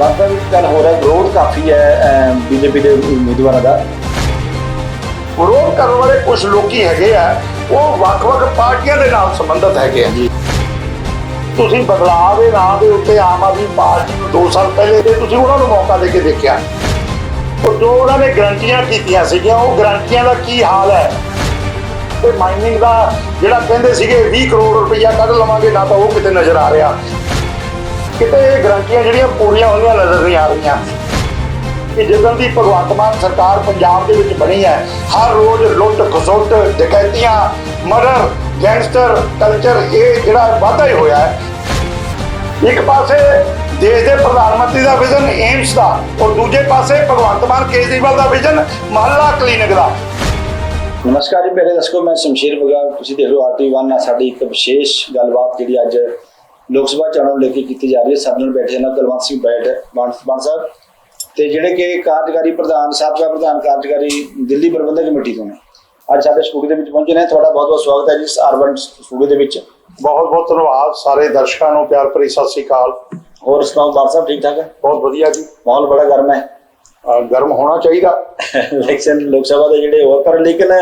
ਬਾਤਾਂ ਵਿੱਚ ਗੱਲ ਹੋ ਰਿਹਾ ਵਿਰੋਧ ਕਾਫੀ ਹੈ ਬੀਜੇਪੀ ਦੇ ਉਮੀਦਵਾਰਾਂ ਦਾ। ਵਿਰੋਧ ਕਰਨ ਵਾਲੇ ਕੁਝ ਲੋਕੀ ਹੈਗੇ ਆ, ਉਹ ਵੱਖ-ਵੱਖ ਪਾਰਟੀਆਂ ਦੇ ਨਾਲ ਸੰਬੰਧਿਤ ਹੈਗੇ ਆ ਜੀ। ਤੁਸੀਂ ਬਦਲਾਅ ਦੇ ਨਾਂ ਦੇ ਉੱਤੇ ਆਮ ਆਦਮੀ ਪਾਰਟੀ ਨੂੰ 2 ਸਾਲ ਪਹਿਲੇ ਤੇ ਤੁਸੀਂ ਉਹਨਾਂ ਨੂੰ ਮੌਕਾ ਦੇ ਕੇ ਦੇਖਿਆ। ਉਹ ਜੋ ਉਹਨਾਂ ਨੇ ਗਰੰਟੀਆਂ ਕੀਤੀਆਂ ਸੀਗੀਆਂ, ਉਹ ਗਰੰਟੀਆਂ ਦਾ ਕੀ ਹਾਲ ਹੈ? ਤੇ ਮਾਈਨਿੰਗ ਦਾ ਜਿਹੜਾ ਕਹਿੰਦੇ ਸੀਗੇ 20 ਕਰੋੜ ਰੁਪਈਆ ਕੱਢ ਲਵਾਂਗੇ, ਨਾ ਤਾਂ ਉਹ ਕਿਤੇ ਨਜ਼ਰ ਆ ਰਿਹਾ। ਕਿਤੇ ਇਹ ਗਰੰਟੀਆਂ ਜਿਹੜੀਆਂ ਪੂਰੀਆਂ ਹੋਈਆਂ ਨਜ਼ਰ ਨਹੀਂ ਆ ਰਹੀਆਂ। ਕਿ ਜਦੋਂ ਦੀ ਭਗਵੰਤ ਮਾਨ ਸਰਕਾਰ ਪੰਜਾਬ ਦੇ ਵਿੱਚ ਬਣੀ ਹੈ, ਹਰ ਰੋਜ਼ ਲੁੱਟ ਖਸੁੱਟ, ਡਕੈਤੀਆਂ, ਮਰਡਰ, ਗੈਂਗਸਟਰ, ਕਲਚਰ, ਇਹ ਜਿਹੜਾ ਵਾਧਾ ਹੀ ਹੋਇਆ ਹੈ। ਇੱਕ ਪਾਸੇ ਦੇਸ਼ ਦੇ ਪ੍ਰਧਾਨ ਮੰਤਰੀ ਦਾ ਵਿਜ਼ਨ ਏਮਸ ਦਾ, ਔਰ ਦੂਜੇ ਪਾਸੇ ਭਗਵੰਤ ਮਾਨ ਕੇਜਰੀਵਾਲ ਦਾ ਵਿਜ਼ਨ ਮਹੱਲਾ ਕਲੀਨਿਕ ਦਾ। ਨਮਸਕਾਰ ਜੀ ਮੇਰੇ ਦੱਸੋ, ਮੈਂ ਸ਼ਮਸ਼ੀਰ ਬਗਾ ਤੁਸੀਂ ਦੇਖ ਰਹੇ ਹੋ ਆਰਟੀ1 ਨਾਲ ਸਾਡੀ ਇੱਕ ਵਿਸ਼ੇਸ਼ ਗੱਲਬਾਤ ਜਿਹੜੀ ਅੱਜ ਲੋਕ ਸਭਾ ਚੋਣਾਂ ਨੂੰ ਲੈ ਕੇ ਕੀਤੀ ਜਾ ਰਹੀ ਹੈ। ਸਾਡੇ ਨਾਲ ਬੈਠੇ ਨੇ ਕੁਲਵੰਤ ਸਿੰਘ ਬੈਠ ਬਣ ਸਾਹਿਬ। ਤੇ ਜਿਹੜੇ ਕਿ ਕਾਰਜਕਾਰੀ ਪ੍ਰਧਾਨ ਸਾਬਕਾ ਪ੍ਰਧਾਨ ਕਾਰਜਕਾਰੀ ਦਿੱਲੀ ਪ੍ਰਬੰਧਕ ਕਮੇਟੀ ਤੋਂ ਨੇ। ਅੱਜ ਸਾਡੇ ਸਟੂਡੀਓ ਦੇ ਵਿੱਚ ਪਹੁੰਚੇ ਨੇ। ਤੁਹਾਡਾ ਬਹੁਤ ਬਹੁਤ ਸਵਾਗਤ ਹੈ ਜੀ ਇਸ ਅਰਬਨ ਸਟੂਡੀਓ ਦੇ ਵਿੱਚ। ਬਹੁਤ ਬਹੁਤ ਧੰਨਵਾਦ ਸਾਰੇ ਦਰਸ਼ਕਾਂ ਨੂੰ ਪਿਆਰ ਭਰੀ ਸਤਿ ਸ੍ਰੀ ਅਕਾਲ। ਹੋਰ ਸੁਣਾਓ ਬਾਰ ਸਾਹਿਬ ਠੀਕ ਠਾਕ ਹੈ? ਬਹੁਤ ਵਧੀਆ ਜੀ। ਮਾਹੌਲ ਬੜਾ ਗਰਮ ਹੈ। ਗਰਮ ਹੋਣਾ ਚਾਹੀਦਾ। ਇਲੈਕਸ਼ਨ ਲੋਕ ਸਭਾ ਦੇ ਜਿਹੜੇ ਹੋਰ ਪਰ ਲੇਕਿਨ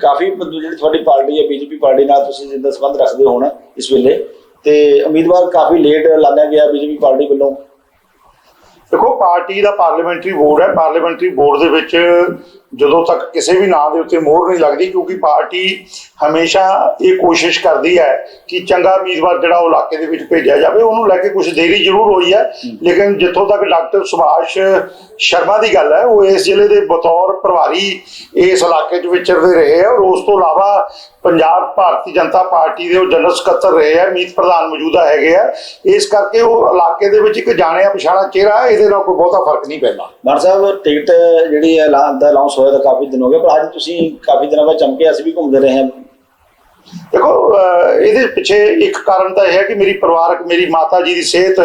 ਕਾਫੀ ਜਿਹੜੀ ਤੁਹਾਡੀ ਪਾਰਟੀ ਹੈ ਬੀਜੇਪੀ ਪਾਰਟੀ ਨਾਲ ਤੁਸੀਂ ਜਿੱਦਾਂ ਸੰਬੰਧ ਰੱਖਦੇ ਹੋ ਹੁਣ ਇਸ ਵੇਲੇ। ਤੇ ਉਮੀਦਵਾਰ ਕਾਫੀ ਲੇਟ ਲਾਣਿਆ ਗਿਆ ਬੀਜੇਪੀ ਪਾਰਟੀ ਵੱਲੋਂ। ਦੇਖੋ, ਪਾਰਟੀ ਦਾ ਪਾਰਲੀਮੈਂਟਰੀ ਬੋਰਡ ਹੈ। ਪਾਰਲੀਮੈਂਟਰੀ ਬੋਰਡ ਦੇ ਵਿੱਚ ਜਦੋਂ ਤੱਕ ਕਿਸੇ ਵੀ ਨਾਂ ਦੇ ਉੱਤੇ ਮੋਹਰ ਨਹੀਂ ਲੱਗਦੀ, ਕਿਉਂਕਿ ਪਾਰਟੀ ਹਮੇਸ਼ਾ ਇਹ ਕੋਸ਼ਿਸ਼ ਕਰਦੀ ਹੈ ਕਿ ਚੰਗਾ ਉਮੀਦਵਾਰ ਜਿਹੜਾ ਉਹ ਇਲਾਕੇ ਦੇ ਵਿੱਚ ਭੇਜਿਆ ਜਾਵੇ। ਉਹਨੂੰ ਲੈ ਕੇ ਕੁਝ ਦੇਰੀ ਜ਼ਰੂਰ ਹੋਈ ਹੈ। ਲੇਕਿਨ ਜਿੱਥੋਂ ਤੱਕ ਡਾਕਟਰ ਸੁਭਾਸ਼ ਸ਼ਰਮਾ ਦੀ ਗੱਲ ਹੈ, ਉਹ ਇਸ ਜ਼ਿਲ੍ਹੇ ਦੇ ਬਤੌਰ ਪ੍ਰਭਾਰੀ ਇਸ ਇਲਾਕੇ 'ਚ ਵਿਚਰਦੇ ਰਹੇ ਆ ਔਰ ਉਸ ਤੋਂ ਇਲਾਵਾ ਪੰਜਾਬ ਭਾਰਤੀ ਜਨਤਾ ਪਾਰਟੀ ਦੇ ਉਹ ਜਨਰਲ ਸਕੱਤਰ ਰਹੇ ਆ ਮੀਤ ਪ੍ਰਧਾਨ ਮੌਜੂਦਾ ਹੈਗੇ ਆ। ਇਸ ਕਰਕੇ ਉਹ ਇਲਾਕੇ ਦੇ ਵਿੱਚ ਇੱਕ ਜਾਣਿਆ ਪਛਾਣਾ ਚਿਹਰਾ ਹੈ, ਇਹਦੇ ਨਾਲ ਕੋਈ ਬਹੁਤਾ ਫ਼ਰਕ ਨਹੀਂ ਪੈਂਦਾ। ਮਾਨ ਸਾਹਿਬ ਟਿਕਟ ਜਿਹੜੀ ਹੈ ਦਾ ਅਨਾਉਂਸ ਹੋਇਆ ਤਾਂ ਕਾਫੀ ਦਿਨ ਹੋ ਗਏ ਪਰ ਅੱਜ ਤੁਸੀਂ ਕਾਫੀ ਦਿਨਾਂ ਬਾਅਦ ਚਮਕੇ ਅਸੀਂ ਵੀ ਘੁੰਮਦੇ ਰਹੇ ਹਾਂ। ਦੇਖੋ ਇਹਦੇ ਪਿੱਛੇ ਇੱਕ ਕਾਰਨ ਤਾਂ ਇਹ ਹੈ ਕਿ ਮੇਰੀ ਪਰਿਵਾਰਕ ਮੇਰੀ ਮਾਤਾ ਜੀ ਦੀ ਸਿਹਤ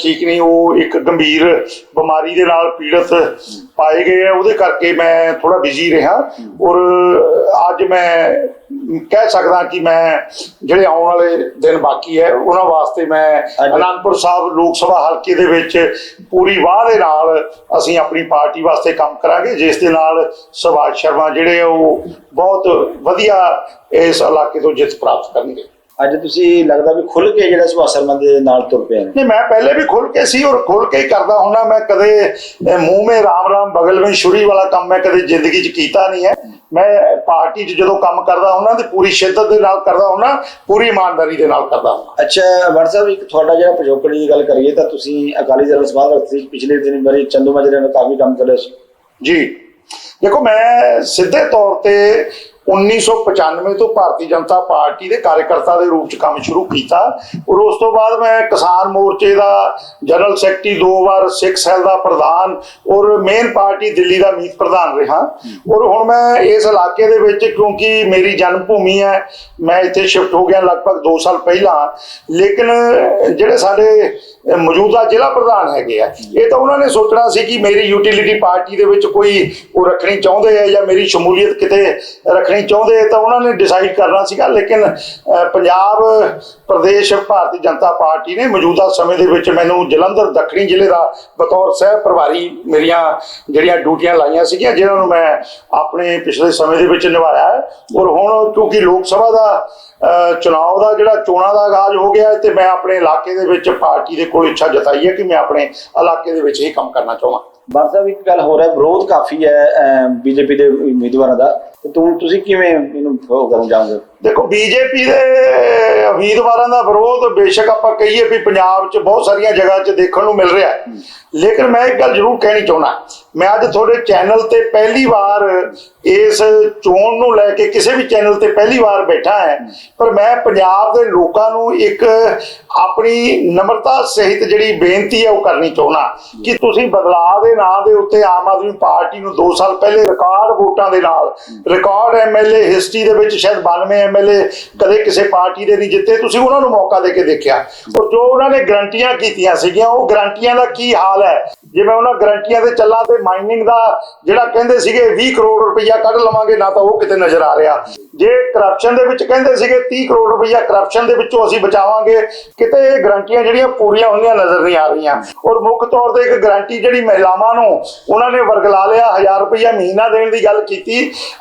ਠੀਕ ਨਹੀਂ ਉਹ ਇੱਕ ਗੰਭੀਰ ਬਿਮਾਰੀ ਦੇ ਨਾਲ ਪੀੜਤ ਪਾਏ ਗਏ ਆ। ਉਹਦੇ ਕਰਕੇ ਮੈਂ ਥੋੜਾ ਬਿਜ਼ੀ ਰਿਹਾ ਔਰ ਅੱਜ ਮੈਂ ਕਹਿ ਸਕਦਾ ਕਿ ਮੈਂ ਜਿਹੜੇ ਆਉਣ ਵਾਲੇ ਦਿਨ ਬਾਕੀ ਹੈ ਉਹਨਾਂ ਵਾਸਤੇ ਮੈਂ ਅਨੰਦਪੁਰ ਸਾਹਿਬ ਲੋਕ ਸਭਾ ਹਲਕੇ ਦੇ ਵਿੱਚ ਪੂਰੀ ਵਾਹ ਦੇ ਨਾਲ ਅਸੀਂ ਆਪਣੀ ਪਾਰਟੀ ਵਾਸਤੇ ਕੰਮ ਕਰਾਂਗੇ ਜਿਸ ਦੇ ਨਾਲ ਸੁਭਾਸ਼ ਸ਼ਰਮਾ ਜਿਹੜੇ ਉਹ ਬਹੁਤ ਵਧੀਆ ਇਸ ਇਲਾਕੇ ਤੋਂ ਜਿੱਤ ਪ੍ਰਾਪਤ ਕਰਨਗੇ। ਅੱਜ ਤੁਸੀਂ ਲੱਗਦਾ ਵੀ ਖੁੱਲ ਕੇ ਜਿਹੜਾ ਸੁਭਾਸ਼ ਸ਼ਰਮਾ ਦੇ ਨਾਲ ਤੁਰ ਨੇ। ਨਹੀਂ ਮੈਂ ਪਹਿਲੇ ਵੀ ਖੁੱਲ ਕੇ ਸੀ ਔਰ ਖੁੱਲ ਕੇ ਹੀ ਕਰਦਾ ਹੁੰਨਾ ਮੈਂ ਕਦੇ ਮੂੰਹ ਮੇ ਰਾਮ ਰਾਮ ਬਗਲ ਵਿੱਚ ਛੁਰੀ ਵਾਲਾ ਕੰਮ ਮੈਂ ਕਦੇ ਜ਼ਿੰਦਗੀ 'ਚ ਕੀਤਾ ਨਹੀਂ ਹੈ। ਮੈਂ ਪਾਰਟੀ 'ਚ ਜਦੋਂ ਕੰਮ ਕਰਦਾ ਹੁੰਨਾ ਤੇ ਪੂਰੀ ਸ਼ਿੱਦਤ ਦੇ ਨਾਲ ਕਰਦਾ ਹੁੰਨਾ ਪੂਰੀ ਇਮਾਨਦਾਰੀ ਦੇ ਨਾਲ ਕਰਦਾ ਹੁੰਨਾ ਅੱਛਾ ਵੜ ਸਾਹਿਬ ਇੱਕ ਤੁਹਾਡਾ ਜਿਹੜਾ ਪਿਛੋਕੜ ਦੀ ਗੱਲ ਕਰੀਏ ਤਾਂ ਤੁਸੀਂ ਅਕਾਲੀ ਦਲ ਸਮਾਜ ਰੱਖਦੇ ਸੀ ਪਿਛਲੇ ਦਿਨ ਵਾਰੀ ਚੰਦੂ ਮਾਜਰੇ ਨਾਲ ਕਾਫੀ ਕੰਮ ਕਰਿਆ ਸੀ। ਜੀ। ਦੇਖੋ ਮੈਂ ਸਿੱਧੇ ਤੌਰ ਤੇ 1995 ਤੋਂ ਭਾਰਤੀ ਜਨਤਾ ਪਾਰਟੀ ਦੇ ਕਾਰਜਕਰਤਾ ਦੇ ਰੂਪ ਚ ਕੰਮ ਸ਼ੁਰੂ ਕੀਤਾ। ਔਰ ਉਸ ਤੋਂ ਬਾਅਦ ਮੈਂ ਕਿਸਾਨ ਮੋਰਚੇ ਦਾ ਜਨਰਲ ਸੈਕਟਰੀ ਦੋ ਵਾਰ ਸਿੱਖ ਸੈਲ ਦਾ ਪ੍ਰਧਾਨ ਔਰ ਮੇਨ ਪਾਰਟੀ ਦਿੱਲੀ ਦਾ ਮੀਤ ਪ੍ਰਧਾਨ ਰਿਹਾ। ਔਰ ਹੁਣ ਮੈਂ ਇਸ ਇਲਾਕੇ ਦੇ ਵਿੱਚ ਕਿਉਂਕਿ ਮੇਰੀ ਜਨਮ ਭੂਮੀ ਹੈ, ਮੈਂ ਇੱਥੇ ਸ਼ਿਫਟ ਹੋ ਗਿਆ ਲਗਭਗ 2 ਸਾਲ ਪਹਿਲਾਂ। ਲੇਕਿਨ ਜਿਹੜੇ ਸਾਡੇ ਮੌਜੂਦਾ ਜ਼ਿਲ੍ਹਾ ਪ੍ਰਧਾਨ ਹੈਗੇ ਆ, ਇਹ ਤਾਂ ਉਹਨਾਂ ਨੇ ਸੋਚਣਾ ਸੀ ਕਿ ਮੇਰੀ ਯੂਟਿਲਿਟੀ ਪਾਰਟੀ ਦੇ ਵਿੱਚ ਕੋਈ ਉਹ ਰੱਖਣੀ ਚਾਹੁੰਦੇ ਆ ਜਾਂ ਮੇਰੀ ਸ਼ਮੂਲੀਅਤ ਕਿਤੇ ਰੱਖਣੀ ਚਾਹੁੰਦੇ ਤਾਂ ਉਹਨਾਂ ਨੇ ਡਿਸਾਈਡ ਕਰਨਾ ਸੀਗਾ ਲੇਕਿਨ ਪੰਜਾਬ ਪ੍ਰਦੇਸ਼ ਭਾਰਤੀ ਜਨਤਾ ਪਾਰਟੀ ਨੇ ਮੌਜੂਦਾ ਸਮੇਂ ਦੇ ਵਿੱਚ ਮੈਨੂੰ ਜਲੰਧਰ ਦੱਖਣੀ ਜ਼ਿਲ੍ਹੇ ਦਾ ਬਤੌਰ ਸਹਿ ਪ੍ਰਭਾਰੀ ਮੇਰੀਆਂ ਜਿਹੜੀਆਂ ਡਿਊਟੀਆਂ ਲਾਈਆਂ ਸੀਗੀਆਂ ਜਿਨ੍ਹਾਂ ਨੂੰ ਮੈਂ ਆਪਣੇ ਪਿਛਲੇ ਸਮੇਂ ਦੇ ਵਿੱਚ ਨਿਭਾਇਆ ਹੈ। ਔਰ ਹੁਣ ਕਿਉਂਕਿ ਲੋਕ ਸਭਾ ਦਾ ਅਹ, ਦਾ ਜਿਹੜਾ ਚੋਣਾਂ ਦਾ ਆਗਾਜ਼ ਹੋ ਗਿਆ ਹੈ ਤੇ ਮੈਂ ਆਪਣੇ ਇਲਾਕੇ ਦੇ ਵਿੱਚ ਪਾਰਟੀ ਦੇ ਕੋਲ ਇੱਛਾ ਜਤਾਈ ਹੈ ਕਿ ਮੈਂ ਆਪਣੇ ਇਲਾਕੇ ਦੇ ਵਿੱਚ ਹੀ ਕੰਮ ਕਰਨਾ ਚਾਹਾਂ ਵੜ ਸਾਹਿਬ ਇੱਕ ਗੱਲ ਹੋ ਰਿਹਾ ਵਿਰੋਧ ਕਾਫੀ ਹੈ ਬੀਜੇਪੀ ਦੇ ਉਮੀਦਵਾਰਾਂ ਦਾ। ਤੇ ਤੂੰ ਤੁਸੀਂ ਕਿਵੇਂ ਇਹਨੂੰ ਉਹ ਕਰਨ ਜਾਓਗੇ ਦੇਖੋ ਬੀਜੇਪੀ ਦੇ ਉਮੀਦਵਾਰਾਂ ਦਾ ਵਿਰੋਧ ਬੇਸ਼ੱਕ ਆਪਾਂ ਕਹੀਏ ਵੀ ਪੰਜਾਬ 'ਚ ਬਹੁਤ ਸਾਰੀਆਂ ਜਗ੍ਹਾ 'ਚ ਦੇਖਣ ਨੂੰ ਮਿਲ ਰਿਹਾ ਲੇਕਿਨ ਮੈਂ ਇੱਕ ਗੱਲ ਜ਼ਰੂਰ ਕਹਿਣੀ ਚਾਹੁੰਦਾ ਮੈਂ ਅੱਜ ਤੁਹਾਡੇ ਚੈਨਲ ਤੇ ਪਹਿਲੀ ਵਾਰ ਇਸ ਚੋਣ ਨੂੰ ਲੈ ਕੇ ਕਿਸੇ ਵੀ ਚੈਨਲ ਤੇ ਪਹਿਲੀ ਵਾਰ ਬੈਠਾ ਹੈ। ਪਰ ਮੈਂ ਪੰਜਾਬ ਦੇ ਲੋਕਾਂ ਨੂੰ ਇੱਕ ਆਪਣੀ ਨਮਰਤਾ ਸਹਿਤ ਜਿਹੜੀ ਬੇਨਤੀ ਹੈ ਉਹ ਕਰਨੀ ਚਾਹੁੰਦਾ। ਕਿ ਤੁਸੀਂ ਬਦਲਾਅ ਦੇ ਨਾਂ ਦੇ ਉੱਤੇ ਆਮ ਆਦਮੀ ਪਾਰਟੀ ਨੂੰ 2 ਸਾਲ ਪਹਿਲੇ ਰਿਕਾਰਡ ਵੋਟਾਂ ਦੇ ਨਾਲ ਰਿਕਾਰਡ ਐਮਐਲਏ ਹਿਸਟਰੀ ਦੇ ਵਿੱਚ ਸ਼ਾਇਦ 92 ਐਮਐਲਏ ਕਦੇ ਕਿਸੇ ਪਾਰਟੀ ਦੇ ਨਹੀਂ ਜਿੱਤੇ, ਤੁਸੀਂ ਉਹਨਾਂ ਨੂੰ ਮੌਕਾ ਦੇ ਕੇ ਦੇਖਿਆ। ਔਰ ਜੋ ਉਹਨਾਂ ਨੇ ਗਰੰਟੀਆਂ ਕੀਤੀਆਂ ਸੀਗੀਆਂ, ਉਹ ਗਰੰਟੀਆਂ ਦਾ ਕੀ ਹਾਲ ਹੈ? ਜਿਵੇਂ ਉਹਨਾਂ ਗਰੰਟੀਆਂ ਤੇ ਚੱਲਾਂ ਤੇ ਮਾਈਨਿੰਗ ਦਾ ਜਿਹੜਾ ਕਹਿੰਦੇ ਸੀਗੇ 20 ਕਰੋੜ ਰੁਪਈਆ ਕੱਢ ਲਵਾਂਗੇ, ਨਾ ਤਾਂ ਉਹ ਕਿਤੇ ਨਜ਼ਰ ਆ ਰਿਹਾ। ਜੇ ਕਰਪਸ਼ਨ ਦੇ ਵਿੱਚ ਕਹਿੰਦੇ ਸੀਗੇ 30 ਕਰੋੜ ਰੁਪਈਆ ਕਰਪਸ਼ਨ ਦੇ ਵਿੱਚੋਂ ਅਸੀਂ ਬਚਾਵਾਂਗੇ ਕਿਤੇ ਇਹ ਗਰੰਟੀਆਂ ਜਿਹੜੀਆਂ ਪੂਰੀਆਂ ਹੋਈਆਂ ਨਜ਼ਰ ਨਹੀਂ ਆ ਰਹੀਆਂ। ਔਰ ਮੁੱਖ ਤੌਰ ਤੇ ਇੱਕ ਗਰੰਟੀ ਜਿਹੜੀ ਮਹਿਲਾਵਾਂ ਨੂੰ ਉਹਨਾਂ ਨੇ ਵਰਗਲਾ ਲਿਆ 1000 ਰੁਪਈਆ ਮਹੀਨਾ ਦੇਣ ਦੀ ਗੱਲ ਕੀਤੀ।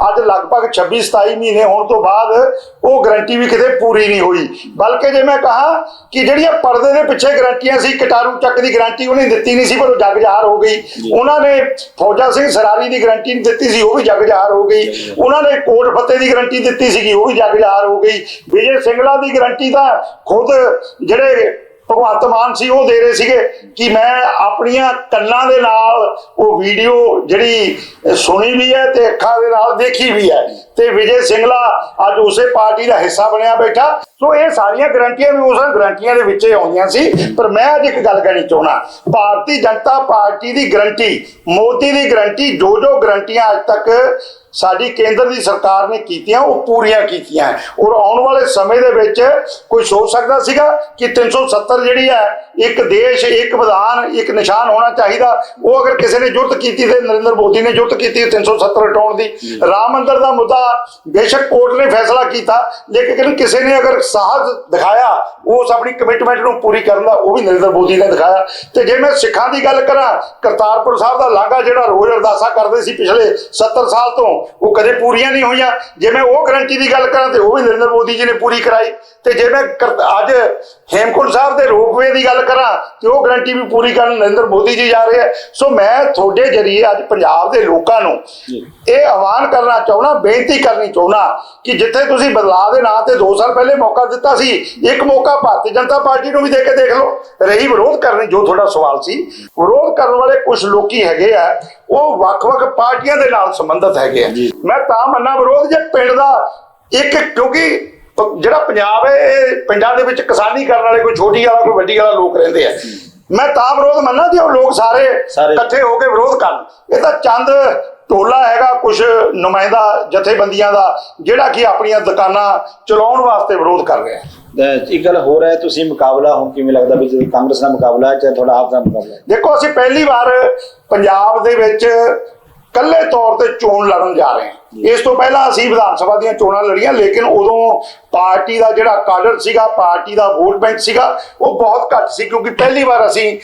ਅੱਜ ਲਗਭਗ 26 27 ਮਹੀਨੇ ਹੋਣ ਤੋਂ ਬਾਅਦ ਉਹ ਗਰੰਟੀ ਵੀ ਕਿਤੇ ਪੂਰੀ ਨਹੀਂ ਹੋਈ। ਬਲਕਿ ਜੇ ਮੈਂ ਕਹਾ ਕਿ ਜਿਹੜੀਆਂ ਪਰਦੇ ਦੇ ਪਿੱਛੇ ਗਰੰਟੀਆਂ ਸੀ ਕਟਾਰੂ ਚੱਕ ਦੀ ਗਰੰਟੀ ਉਹਨੇ ਦਿੱਤੀ ਨਹੀਂ ਸੀ ਪਰ ਉਹ ਜੱਗ ਜ਼ਾਹਰ ਹੋ ਗਈ। ਉਹਨਾਂ ਨੇ ਫੌਜਾ ਸਿੰਘ ਸਰਾਰੀ ਦੀ ਗਰੰਟੀ ਨਹੀਂ ਦਿੱਤੀ ਸੀ ਉਹ ਵੀ ਜੱਗ ਜ਼ਾਹਰ ਹੋ ਗਈ। ਉਹਨਾਂ ਨੇ ਕੋਟ ਫੱਤੇ ਦੀ ਗਰੰਟੀ ਦਿੱਤੀ ਸੀਗੀ, ਉਹ ਵੀ ਜੱਗ ਜ਼ਾਹਰ ਹੋ ਗਈ। ਵਿਜੇ ਸਿੰਗਲਾ ਦੀ ਗਰੰਟੀ ਤਾਂ ਖੁਦ ਜਿਹੜੇ ਭਗਵੰਤ ਮਾਨ ਸੀ, ਉਹ ਦੇ ਰਹੇ ਸੀਗੇ ਕਿ ਮੈਂ ਆਪਣੀਆਂ ਕੰਨਾਂ ਦੇ ਨਾਲ ਉਹ ਵੀਡੀਓ ਜਿਹੜੀ ਸੁਣੀ ਵੀ ਹੈ ਤੇ ਅੱਖਾਂ ਦੇ ਨਾਲ ਦੇਖੀ ਵੀ ਹੈ। ਤੇ ਵਿਜੇ ਸਿੰਗਲਾ ਅੱਜ ਉਸੇ ਪਾਰਟੀ ਦਾ ਹਿੱਸਾ ਬਣਿਆ ਬੈਠਾ। ਸੋ ਇਹ ਸਾਰੀਆਂ ਗਰੰਟੀਆਂ ਵੀ ਉਸ ਗਰੰਟੀਆਂ ਦੇ ਵਿੱਚ ਹੀ ਆਉਂਦੀਆਂ ਸੀ। ਪਰ ਮੈਂ ਅੱਜ ਇੱਕ ਗੱਲ ਕਹਿਣੀ ਚਾਹਣਾ ਭਾਰਤੀ ਜਨਤਾ ਪਾਰਟੀ ਦੀ ਗਰੰਟੀ ਮੋਦੀ ਦੀ ਗਰੰਟੀ ਜੋ ਜੋ ਗਰੰਟੀਆਂ ਅੱਜ ਤੱਕ ਸਾਡੀ ਕੇਂਦਰ ਦੀ ਸਰਕਾਰ ਨੇ ਕੀਤੀਆਂ, ਉਹ ਪੂਰੀਆਂ ਕੀਤੀਆਂ ਔਰ ਆਉਣ ਵਾਲੇ ਸਮੇਂ ਦੇ ਵਿੱਚ ਕੋਈ ਸੋਚ ਸਕਦਾ ਸੀਗਾ ਕਿ 370 ਜਿਹੜੀ ਹੈ, ਇੱਕ ਦੇਸ਼, ਇੱਕ ਵਿਧਾਨ, ਇੱਕ ਨਿਸ਼ਾਨ ਹੋਣਾ ਚਾਹੀਦਾ। ਉਹ ਅਗਰ ਕਿਸੇ ਨੇ ਜੁਰਤ ਕੀਤੀ ਤੇ ਨਰਿੰਦਰ ਮੋਦੀ ਨੇ ਜੁਰਤ ਕੀਤੀ 370 ਹਟਾਉਣ ਦੀ। ਰਾਮ ਮੰਦਰ ਦਾ ਮੁੱਦਾ ਬੇਸ਼ੱਕ ਕੋਰਟ ਨੇ ਫੈਸਲਾ ਕੀਤਾ, ਲੇਕਿਨ ਕਿਸੇ ਨੇ ਅਗਰ ਸਾਹਸ ਦਿਖਾਇਆ, ਉਸ ਆਪਣੀ ਕਮਿਟਮੈਂਟ ਨੂੰ ਪੂਰੀ ਕਰਨ ਦਾ, ਉਹ ਵੀ ਨਰਿੰਦਰ ਮੋਦੀ ਨੇ ਦਿਖਾਇਆ। ਤੇ ਜੇ ਮੈਂ ਸਿੱਖਾਂ ਦੀ ਗੱਲ ਕਰਾਂ, ਕਰਤਾਰਪੁਰ ਸਾਹਿਬ ਦਾ ਲਾਂਘਾ ਜਿਹੜਾ ਰੋਜ਼ ਅਰਦਾਸਾ ਕਰਦੇ ਸੀ ਪਿਛਲੇ 70 ਸਾਲ ਤੋਂ ਉਹ ਕਦੇ ਪੂਰੀਆਂ ਨਹੀਂ ਹੋਈਆਂ। ਜੇ ਮੈਂ ਉਹ ਗਰੰਟੀ ਦੀ ਗੱਲ ਕਰਾਂ ਤੇ ਉਹ ਵੀ ਨਰਿੰਦਰ ਮੋਦੀ ਜੀ ਨੇ ਪੂਰੀ ਕਰਾਈ। ਤੇ ਜੇ ਮੈਂ ਅੱਜ ਹੇਮਕੁੰਟ ਸਾਹਿਬ ਦੇ ਰੋਪਵੇ ਦੀ ਗੱਲ ਕਰਾਂ ਤੇ ਉਹ ਗਰੰਟੀ ਵੀ ਪੂਰੀ ਕਰਨ ਨਰਿੰਦਰ ਮੋਦੀ ਜੀ ਜਾ ਰਹੇ ਆ। ਸੋ ਮੈਂ ਤੁਹਾਡੇ ਜਰੀਏ ਅੱਜ ਪੰਜਾਬ ਦੇ ਲੋਕਾਂ ਨੂੰ। ਇਹ ਆਹਵਾਨ ਕਰਨਾ ਚਾਹੁੰਦਾ ਬੇਨਤੀ ਕਰਨੀ ਚਾਹੁੰਦਾ ਕਿ ਜਿੱਥੇ ਤੁਸੀਂ ਬਦਲਾਅ ਦੇ ਨਾਂ ਤੇ 2 ਸਾਲ ਪਹਿਲੇ ਮੌਕਾ ਦਿੱਤਾ ਸੀ ਇੱਕ ਮੌਕਾ ਭਾਰਤੀ ਜਨਤਾ ਪਾਰਟੀ ਨੂੰ ਵੀ ਦੇ ਕੇ ਦੇਖ ਲਓ। ਰਹੀ ਵਿਰੋਧ ਕਰਨੀ ਜੋ ਤੁਹਾਡਾ ਸਵਾਲ ਸੀ। ਵਿਰੋਧ ਕਰਨ ਵਾਲੇ ਕੁਝ ਲੋਕੀ ਹੈਗੇ ਆ ਉਹ ਵੱਖ-ਵੱਖ ਪਾਰਟੀਆਂ ਦੇ ਨਾਲ ਸੰਬੰਧਿਤ ਹੈਗੇ ਆ। ਮੈਂ ਤਾਂ ਮੰਨਾ ਵਿਰੋਧ ਜੇ ਪਿੰਡ ਦਾ ਇੱਕ ਕਿਉਂਕਿ ਜਿਹੜਾ ਪੰਜਾਬ ਹੈ ਇਹ ਪਿੰਡਾਂ ਦੇ ਵਿੱਚ ਕਿਸਾਨੀ ਕਰਨ ਵਾਲੇ ਕੋਈ ਛੋਟੀ ਵਾਲਾ ਕੋਈ ਵੱਡੀ ਵਾਲਾ ਲੋਕ ਰਹਿੰਦੇ ਆ ਮੈਂ ਤਾਂ ਵਿਰੋਧ ਮੰਨਾ ਜੇ ਉਹ ਲੋਕ ਸਾਰੇ। ਇਕੱਠੇ ਹੋ ਕੇ ਵਿਰੋਧ ਕਰਨ ਇਹ ਤਾਂ ਚੰਦ ਟੋਲਾ ਹੈਗਾ ਕੁਝ ਨੁਮਾਇੰਦਾ ਜਥੇਬੰਦੀਆਂ ਦਾ ਜਿਹੜਾ ਕਿ ਆਪਣੀਆਂ ਦੁਕਾਨਾਂ ਚਲਾਉਣ ਵਾਸਤੇ ਵਿਰੋਧ ਕਰ ਰਿਹਾ ਹੈ। ਇੱਕ ਗੱਲ ਹੈ ਤੁਸੀਂ ਮੁਕਾਬਲਾ ਹੁਣ ਕਿਵੇਂ ਲੱਗਦਾ ਵੀ ਜਦੋਂ ਕਾਂਗਰਸ ਨਾਲ ਮੁਕਾਬਲਾ ਹੈ ਚਾਹੇ ਤੁਹਾਡਾ ਆਪ ਦਾ ਮੁਕਾਬਲਾ ਹੈ? ਦੇਖੋ ਅਸੀਂ ਪਹਿਲੀ ਵਾਰ ਪੰਜਾਬ ਦੇ ਵਿੱਚ ਕੱਲੇ ਤੌਰ ਤੇ ਚੋਣ ਲੜਨ ਜਾ ਰਹੇ ਹਾਂ। ਇਸ ਤੋਂ ਪਹਿਲਾਂ ਅਸੀਂ ਵਿਧਾਨ ਸਭਾ ਦੀਆਂ ਚੋਣਾਂ ਲੜੀਆਂ, ਲੇਕਿਨ ਉਦੋਂ ਪਾਰਟੀ ਦਾ ਜਿਹੜਾ ਕਾਡਰ ਸੀਗਾ, ਪਾਰਟੀ ਦਾ ਵੋਟ ਬੈਂਕ ਸੀਗਾ, ਉਹ ਬਹੁਤ ਘੱਟ ਸੀ, ਕਿਉਂਕਿ ਪਹਿਲੀ ਵਾਰ ਅਸੀਂ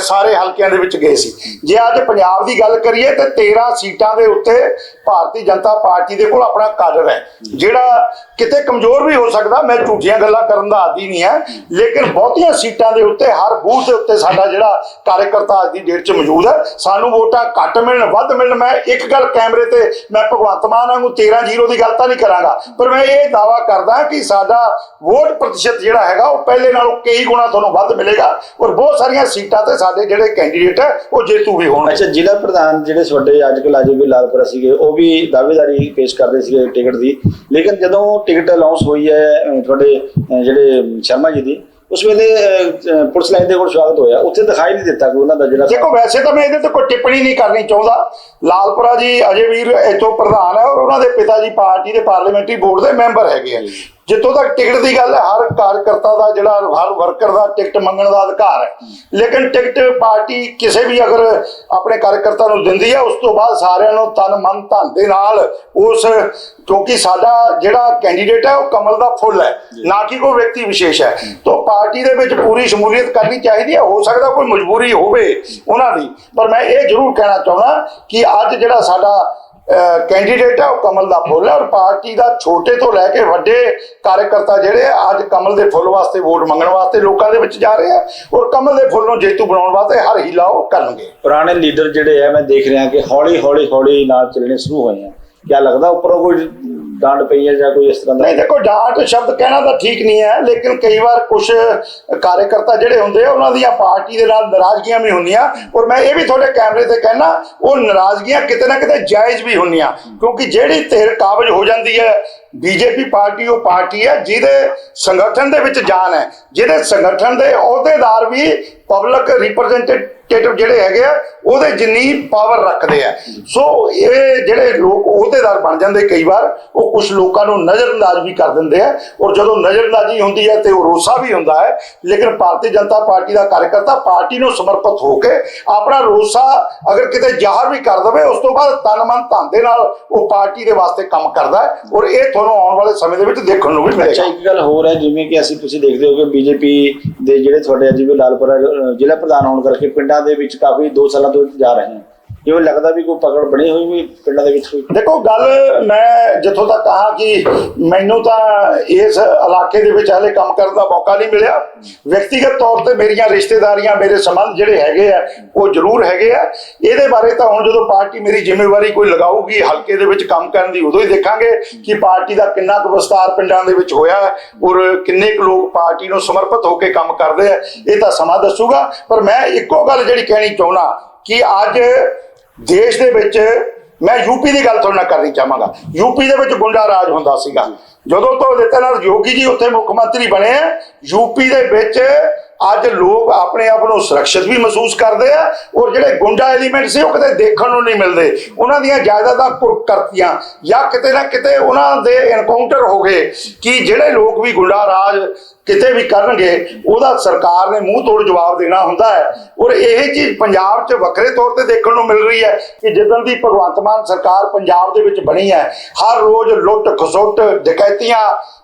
ਸਾਰੇ ਹਲਕਿਆਂ ਦੇ ਵਿੱਚ ਗਏ ਸੀ। ਜੇ ਅੱਜ ਪੰਜਾਬ ਦੀ ਗੱਲ ਕਰੀਏ, ਤੇ 13 ਸੀਟਾਂ ਦੇ ਉੱਤੇ ਭਾਰਤੀ ਜਨਤਾ ਪਾਰਟੀ ਦੇ ਕੋਲ ਆਪਣਾ ਕਾਡਰ ਹੈ। ਜਿਹੜਾ ਕਿਤੇ ਕਮਜ਼ੋਰ ਵੀ ਹੋ ਸਕਦਾ, ਮੈਂ ਝੂਠੀਆਂ ਗੱਲਾਂ ਕਰਨ ਦਾ ਆਦੀ ਨਹੀਂ ਹੈ, ਲੇਕਿਨ ਬਹੁਤੀਆਂ ਸੀਟਾਂ ਦੇ ਉੱਤੇ, ਹਰ ਬੂਥ ਦੇ ਉੱਤੇ ਸਾਡਾ ਜਿਹੜਾ ਕਾਰਜਕਰਤਾ ਅੱਜ ਦੀ ਡੇਟ 'ਚ ਮੌਜੂਦ ਹੈ। ਸਾਨੂੰ ਵੋਟਾਂ ਘੱਟ ਮਿਲਣ, ਵੱਧ ਮਿਲਣ, ਮੈਂ ਇੱਕ ਗੱਲ ਕੈਮਰੇ ਤੇ, ਮੈਂ ਭਗਵੰਤ ਮਾਨ ਵਾਂਗੂ 13 ਜ਼ੀਰੋ ਦੀ ਗੱਲ ਤਾਂ ਨਹੀਂ ਕਰਾਂਗਾ। ਪਰ ਮੈਂ ਇਹ ਦਾਵਾ ਕਰਦਾ ਕਿ ਸਾਡਾ ਵੋਟ ਪ੍ਰਤੀਸ਼ਤ ਜਿਹੜਾ ਹੈਗਾ, ਉਹ ਪਹਿਲੇ ਨਾਲੋਂ ਕਈ ਗੁਣਾ ਤੁਹਾਨੂੰ ਵੱਧ ਮਿਲੇਗਾ। ਔਰ ਬਹੁਤ ਸਾਰੀਆਂ ਸੀਟਾਂ ਤੇ ਸਾਡੇ ਜਿਹੜੇ ਕੈਂਡੀਡੇਟ ਹੈ, ਉਹ ਜੇਤੂ ਵੀ ਹੋਣਗੇ। ਅੱਛਾ, ਜ਼ਿਲ੍ਹਾ ਪ੍ਰਧਾਨ ਜਿਹੜੇ ਤੁਹਾਡੇ ਅੱਜ ਕੱਲ੍ਹ ਅਜੇ ਵੀ ਲਾਲਪੁਰਾ ਸੀਗੇ, ਉਹ ਵੀ ਦਾਅਵੇਦਾਰੀ ਪੇਸ਼ ਕਰਦੇ ਸੀਗੇ ਟਿਕਟ ਦੀ। ਲੇਕਿਨ ਜਦੋਂ ਟਿਕਟ ਅਨਾਉਂਸ ਹੋਈ ਹੈ ਤੁਹਾਡੇ ਜਿਹੜੇ ਸ਼ਰਮਾ ਜੀ ਦੀ ਉਸ ਵੇਲੇ ਪੁਲਿਸ ਲਾਈਨ ਦੇ ਕੋਲ ਸਵਾਗਤ ਹੋਇਆ। ਉੱਥੇ ਦਿਖਾਈ ਨਹੀਂ ਦਿੱਤਾ ਕਿ ਉਹਨਾਂ ਦਾ ਜਿਹੜਾ ਦੇਖੋ ਵੈਸੇ ਤਾਂ ਮੈਂ ਇਹਦੇ ਤੇ ਕੋਈ ਟਿੱਪਣੀ ਨਹੀਂ ਕਰਨੀ ਚਾਹੁੰਦਾ। ਲਾਲਪੁਰਾ ਜੀ ਅਜੇ ਵੀਰ ਇੱਥੋਂ ਪ੍ਰਧਾਨ ਹੈ ਔਰ ਉਹਨਾਂ ਦੇ ਪਿਤਾ ਜੀ ਪਾਰਟੀ ਦੇ ਪਾਰਲੀਮੈਂਟਰੀ ਬੋਰਡ ਦੇ ਮੈਂਬਰ ਹੈਗੇ ਆ। ਜਿੱਥੋਂ ਤੱਕ ਟਿਕਟ ਦੀ ਗੱਲ ਹੈ, ਹਰ ਕਾਰਜਕਰਤਾ ਦਾ ਜਿਹੜਾ, ਹਰ ਵਰਕਰ ਦਾ ਟਿਕਟ ਮੰਗਣ ਦਾ ਅਧਿਕਾਰ ਹੈ। ਲੇਕਿਨ ਟਿਕਟ ਪਾਰਟੀ ਕਿਸੇ ਵੀ ਅਗਰ ਆਪਣੇ ਕਾਰਜਕਰਤਾ ਨੂੰ ਦਿੰਦੀ ਹੈ, ਉਸ ਤੋਂ ਬਾਅਦ ਸਾਰਿਆਂ ਨੂੰ ਤਨ ਮਨ ਧਨ ਦੇ ਨਾਲ ਉਸ, ਕਿਉਂਕਿ ਸਾਡਾ ਜਿਹੜਾ ਕੈਂਡੀਡੇਟ ਹੈ, ਉਹ ਕਮਲ ਦਾ ਫੁੱਲ ਹੈ, ਨਾ ਕਿ ਕੋਈ ਵਿਅਕਤੀ ਵਿਸ਼ੇਸ਼ ਹੈ। ਤੋਂ ਪਾਰਟੀ ਦੇ ਵਿੱਚ ਪੂਰੀ ਸ਼ਮੂਲੀਅਤ ਕਰਨੀ ਚਾਹੀਦੀ ਹੈ, ਹੋ ਸਕਦਾ ਕੋਈ ਮਜਬੂਰੀ ਹੋਵੇ ਉਹਨਾਂ ਦੀ। ਪਰ ਮੈਂ ਇਹ ਜ਼ਰੂਰ ਕਹਿਣਾ ਚਾਹੁੰਦਾ ਕਿ ਅੱਜ ਜਿਹੜਾ ਸਾਡਾ ਕੈਂਡੀਡੇਟ ਹੈ ਉਹ ਕਮਲ ਦਾ ਫੁੱਲ ਹੈ ਔਰ ਪਾਰਟੀ ਦਾ ਛੋਟੇ ਤੋਂ ਲੈ ਕੇ ਵੱਡੇ ਕਾਰਜਕਰਤਾ ਜਿਹੜੇ ਆ, ਅੱਜ ਕਮਲ ਦੇ ਫੁੱਲ ਵਾਸਤੇ ਵੋਟ ਮੰਗਣ ਵਾਸਤੇ ਲੋਕਾਂ ਦੇ ਵਿੱਚ ਜਾ ਰਹੇ ਆ ਔਰ ਕਮਲ ਦੇ ਫੁੱਲ ਨੂੰ ਜੇਤੂ ਬਣਾਉਣ ਵਾਸਤੇ ਹਰ ਹੀਲਾ ਉਹ ਕਰਨਗੇ। ਪੁਰਾਣੇ ਲੀਡਰ ਜਿਹੜੇ ਆ ਮੈਂ ਦੇਖ ਰਿਹਾ ਕਿ ਹੌਲੀ ਹੌਲੀ ਹੌਲੀ ਨਾਲ ਚੱਲਣੇ ਸ਼ੁਰੂ ਹੋਏ ਆ। ਕਿਆ ਲੱਗਦਾ ਉੱਪਰੋਂ ਕੋਈ ਡਾਂਟ ਪਈ ਹੈ ਜਾਂ ਕੋਈ ਇਸ ਤਰ੍ਹਾਂ ਦਾ? ਨਹੀਂ ਦੇਖੋ ਡਾਂਟ ਸ਼ਬਦ ਕਹਿਣਾ ਤਾਂ ਠੀਕ ਨਹੀਂ ਹੈ, ਲੇਕਿਨ ਕਈ ਵਾਰ ਕੁਝ ਕਾਰਜਕਰਤਾ ਜਿਹੜੇ ਹੁੰਦੇ ਆ, ਉਹਨਾਂ ਦੀਆਂ ਪਾਰਟੀ ਦੇ ਨਾਲ ਨਾਰਾਜ਼ਗੀਆਂ ਵੀ ਹੁੰਦੀਆਂ। ਔਰ ਮੈਂ ਇਹ ਵੀ ਤੁਹਾਡੇ ਕੈਮਰੇ ਤੇ ਕਹਿਣਾ, ਉਹ ਨਾਰਾਜ਼ਗੀਆਂ ਕਿਤੇ ਨਾ ਕਿਤੇ ਜਾਇਜ਼ ਵੀ ਹੁੰਦੀਆਂ। ਕਿਉਂਕਿ ਜਿਹੜੀ ਧਿਰ ਕਾਬਜ ਹੋ ਜਾਂਦੀ ਹੈ, ਬੀਜੇਪੀ ਪਾਰਟੀ ਉਹ ਪਾਰਟੀ ਹੈ, ਜਿਹਦੇ ਸੰਗਠਨ ਦੇ ਵਿੱਚ ਜਾਨ ਹੈ। ਜਿਹਦੇ ਸੰਗਠਨ ਦੇ ਅਹੁਦੇਦਾਰ ਵੀ ਪਬਲਿਕ ਰਿਪਰੈਜ਼ੈਂਟੇਟਿਵ ਜਿਹੜੇ ਹੈਗੇ ਆ, ਉਹਦੇ ਜਿੰਨੀ ਪਾਵਰ ਰੱਖਦੇ ਆ। ਸੋ ਇਹ ਜਿਹੜੇ ਲੋਕ ਅਹੁਦੇਦਾਰ ਬਣ ਜਾਂਦੇ ਕਈ ਵਾਰ, ਉਹ ਕੁਝ ਲੋਕਾਂ ਨੂੰ ਨਜ਼ਰਅੰਦਾਜ਼ ਵੀ ਕਰ ਦਿੰਦੇ ਆ। ਔਰ ਜਦੋਂ ਨਜ਼ਰਅੰਦਾਜ਼ੀ ਹੁੰਦੀ ਹੈ ਤੇ ਉਹ ਰੋਸਾ ਵੀ ਹੁੰਦਾ ਹੈ, ਲੇਕਿਨ ਭਾਰਤੀ ਜਨਤਾ ਪਾਰਟੀ ਦਾ ਕਾਰਜਕਰਤਾ ਪਾਰਟੀ ਨੂੰ ਸਮਰਪਿਤ ਹੋ ਕੇ ਆਪਣਾ ਰੋਸਾ ਅਗਰ ਕਿਤੇ ਜ਼ਾਹਰ ਵੀ ਕਰ ਦਵੇ, ਉਸ ਤੋਂ ਬਾਅਦ ਤਨ ਮਨ ਧਨ ਦੇ ਨਾਲ ਉਹ ਪਾਰਟੀ ਦੇ ਵਾਸਤੇ ਕੰਮ ਕਰਦਾ ਹੈ। ਔਰ ਇਹ ਤੁਹਾਨੂੰ ਆਉਣ ਵਾਲੇ ਸਮੇਂ ਦੇ ਵਿੱਚ ਦੇਖਣ ਨੂੰ ਵੀ ਅੱਛਾ, ਇੱਕ ਗੱਲ ਹੋਰ ਹੈ, ਜਿਵੇਂ ਕਿ ਅਸੀਂ ਤੁਸੀਂ ਦੇਖਦੇ ਹੋ ਕਿ ਬੀਜੇਪੀ ਦੇ ਜਿਹੜੇ ਤੁਹਾਡੇ ਅਜੀਬ ਲਾਲਪੁਰਾ ਜ਼ਿਲ੍ਹਾ ਪ੍ਰਧਾਨ ਹੋਣ ਕਰਕੇ ਪਿੰਡਾਂ ਦੇ ਵਿੱਚ ਕਾਫੀ 2 ਸਾਲਾਂ ਤੋਂ ਜਾ ਰਹੇ ਹਨ ਕਿਵੇਂ ਲੱਗਦਾ ਵੀ ਕੋਈ ਪਕੜ ਬਣੀ ਹੋਈ ਵੀ ਪਿੰਡਾਂ ਦੇ ਵਿੱਚ ਕੋਈ। ਦੇਖੋ, ਗੱਲ ਮੈਂ ਜਿੱਥੋਂ ਤੱਕ ਕਹਾ ਕਿ ਮੈਨੂੰ ਤਾਂ ਇਸ ਇਲਾਕੇ ਦੇ ਵਿੱਚ ਹਲੇ ਕੰਮ ਕਰਨ ਦਾ ਮੌਕਾ ਨਹੀਂ ਮਿਲਿਆ। ਵਿਅਕਤੀਗਤ ਤੌਰ ਤੇ ਮੇਰੀਆਂ ਰਿਸ਼ਤੇਦਾਰੀਆਂ, ਮੇਰੇ ਸੰਬੰਧ ਜਿਹੜੇ ਹੈਗੇ ਆ, ਉਹ ਜ਼ਰੂਰ ਹੈਗੇ ਆ। ਇਹਦੇ ਬਾਰੇ ਤਾਂ ਹੁਣ ਜਦੋਂ ਪਾਰਟੀ ਮੇਰੀ ਜ਼ਿੰਮੇਵਾਰੀ ਕੋਈ ਲਗਾਊਗੀ, ਹਲਕੇ ਦੇ ਵਿੱਚ ਕੰਮ ਕਰਨ ਦੀ ਉਦੋਂ ਹੀ ਦੇਖਾਂਗੇ ਕਿ ਪਾਰਟੀ ਦਾ ਕਿੰਨਾ ਕੁ ਵਿਸਤਾਰ ਪਿੰਡਾਂ ਦੇ ਵਿੱਚ ਹੋਇਆ ਹੈ ਔਰ ਕਿੰਨੇ ਕੁ ਲੋਕ ਪਾਰਟੀ ਨੂੰ ਸਮਰਪਿਤ ਹੋ ਕੇ ਕੰਮ ਕਰਦੇ ਆ। ਇਹ ਤਾਂ ਸਮਾਂ ਦੱਸੂਗਾ, ਪਰ ਮੈਂ ਇੱਕੋ ਗੱਲ ਜਿਹੜੀ ਕਹਿਣੀ ਚਾਹੁੰਦਾ ਕਿ ਅੱਜ ਦੇਸ਼ ਦੇ ਵਿੱਚ ਮੈਂ ਯੂਪੀ ਦੀ ਗੱਲ ਤੁਹਾਡੇ ਨਾਲ ਕਰਨੀ ਚਾਹਾਂਗਾ। ਯੂਪੀ ਦੇ ਵਿੱਚ ਗੁੰਡਾ ਰਾਜ ਹੁੰਦਾ ਸੀਗਾ। ਜਦੋਂ ਤੋਂ ਨਿਤਿਆਨੰਦ ਯੋਗੀ ਜੀ ਉੱਥੇ ਮੁੱਖ ਮੰਤਰੀ ਬਣੇ ਆ ਯੂਪੀ ਦੇ ਵਿੱਚ ਅੱਜ ਲੋਕ ਆਪਣੇ ਆਪ ਨੂੰ ਸੁਰੱਖਿਅਤ ਵੀ ਮਹਿਸੂਸ ਕਰਦੇ ਆ ਔਰ ਜਿਹੜੇ ਗੁੰਡਾ ਐਲੀਮੈਂਟ ਸੀ, ਉਹ ਕਦੇ ਦੇਖਣ ਨੂੰ ਨਹੀਂ ਮਿਲਦੇ। ਉਹਨਾਂ ਦੀਆਂ ਜਾਇਦਾਦਾਂ ਕੁਰਕ ਕਰਤੀਆਂ ਜਾਂ ਕਿਤੇ ਨਾ ਕਿਤੇ ਉਹਨਾਂ ਦੇ ਐਨਕਾਊਂਟਰ ਹੋ ਗਏ ਕਿ ਜਿਹੜੇ ਲੋਕ ਵੀ ਗੁੰਡਾ ਰਾਜ ਕਿਤੇ ਵੀ ਕਰਨਗੇ, ਉਹਦਾ ਸਰਕਾਰ ਨੇ ਮੂੰਹ ਤੋੜ ਜਵਾਬ ਦੇਣਾ ਹੁੰਦਾ ਹੈ। ਔਰ ਇਹ ਚੀਜ਼ ਪੰਜਾਬ 'ਚ ਵੱਖਰੇ ਤੌਰ ਤੇ ਦੇਖਣ ਨੂੰ ਮਿਲ ਰਹੀ ਹੈ ਕਿ ਜਿੱਦਣ ਦੀ ਭਗਵੰਤ ਮਾਨ ਸਰਕਾਰ ਪੰਜਾਬ ਦੇ ਵਿੱਚ ਬਣੀ ਹੈ, ਹਰ ਰੋਜ਼ ਲੁੱਟ ਖਸੁੱਟ, ਡਕੈਤੀਆਂ,